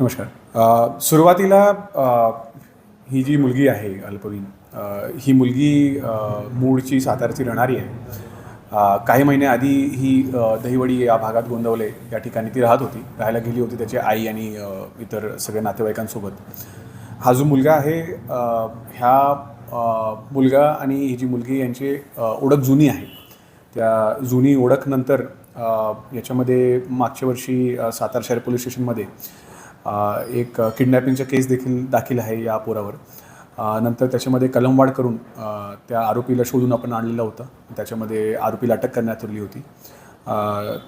नमस्कार. सुरुवातीला ही जी मुलगी आहे अल्पवीन ही मुलगी मूळची सातारची राहणारी आहे. काही काही महिन्याआधी ही दहीवडी दहिवडी या भागात गोंदवले. या ठिकाणी ती राहत होती. राहायला गेली होती त्याची आई आणि इतर सगळ्या नातेवाईकांसोबत. हा जो मुलगा आहे ह्या मुलगा आणि ही जी मुलगी यांची ओळख जुनी आहे. त्या जुनी ओळखनंतर याच्यामध्ये मागच्या वर्षी सातार सातारा शहर पोलीस स्टेशनमध्ये एक किडनॅपिंगचा केस देखील दाखल आहे या पोरावर. नंतर त्याच्यामध्ये कलमवाढ करून त्या आरोपीला शोधून आपण आणलेलं होतं. त्याच्यामध्ये आरोपीला अटक करण्यात आली होती.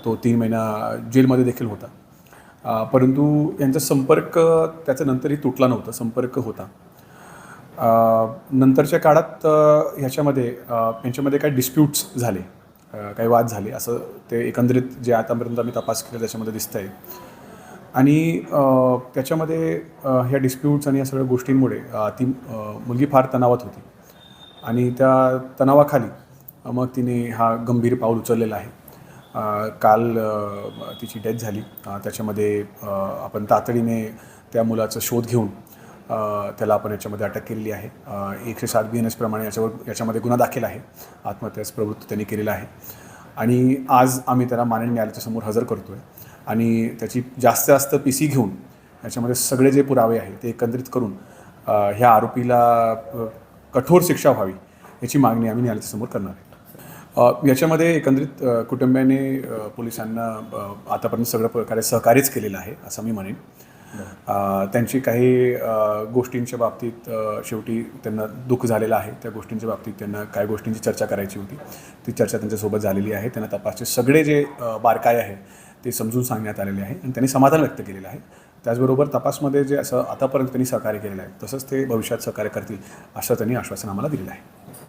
तो तीन महिना जेलमध्ये देखील होता. परंतु यांचा संपर्क त्याचा नंतरही तुटला नव्हता संपर्क होता. नंतरच्या काळात ह्याच्यामध्ये यांच्यामध्ये काही डिस्प्यूट्स झाले. काही वाद झाले. असं ते एकंदरीत जे आतापर्यंत आम्ही तपास केला त्याच्यामध्ये दिसतं आहे आणि त्याच्यामध्ये ह्या डिस्प्यूट्स आणि या सगळ्या गोष्टींमुळे ती मुलगी फार तणावात होती. आणि त्या तणावाखाली मग तिने हा गंभीर पाऊल उचललेला आहे. काल तिची डेथ झाली. त्याच्यामध्ये आपण तातडीने त्या मुलाचा शोध घेऊन त्याला आपण याच्यामध्ये अटक केलेली आहे. एकशे सात बी एन एसप्रमाणे याच्यावर याच्यामध्ये गुन्हा दाखल आहे. आत्महत्यास प्रवृत्त त्यांनी केलेला आहे. आणि आज आम्ही त्याला माननीय न्यायालयाच्या समोर हजर करतो आहे आणि त्याची जास्तीत जास्त पी सी घेऊन याच्यामध्ये सगळे जे पुरावे आहे ते एकत्रित करून ह्या आरोपीला कठोर शिक्षा व्हावी याची मागणी आम्ही न्यायालयासमोर करणार आहे. याच्यामध्ये एकंदरीत कुटुंबियांनी कुटुंबियाने पोलिसांना आतापर्यंत सगळं प्रकारे सहकार्यच केलेलं आहे असं मी म्हणेन. त्यांची काही गोष्टींच्या बाबतीत शेवटी त्यांना दुःख झालेलं आहे. त्या गोष्टींच्या बाबतीत त्यांना काय गोष्टींची चर्चा करायची होती. ती चर्चा त्यांच्यासोबत झालेली आहे. त्यांना तपासचे सगळे जे बारकाय आहे ते समजून सांगण्यात आलेले आहे आणि त्यांनी समाधान व्यक्त केलेलं आहे. त्याचबरोबर तपासमध्ये जे असं आतापर्यंत त्यांनी सहकार्य केलेलं आहे तसंच ते भविष्यात सहकार्य करतील असं त्यांनी आश्वासन आम्हाला दिलेलं आहे.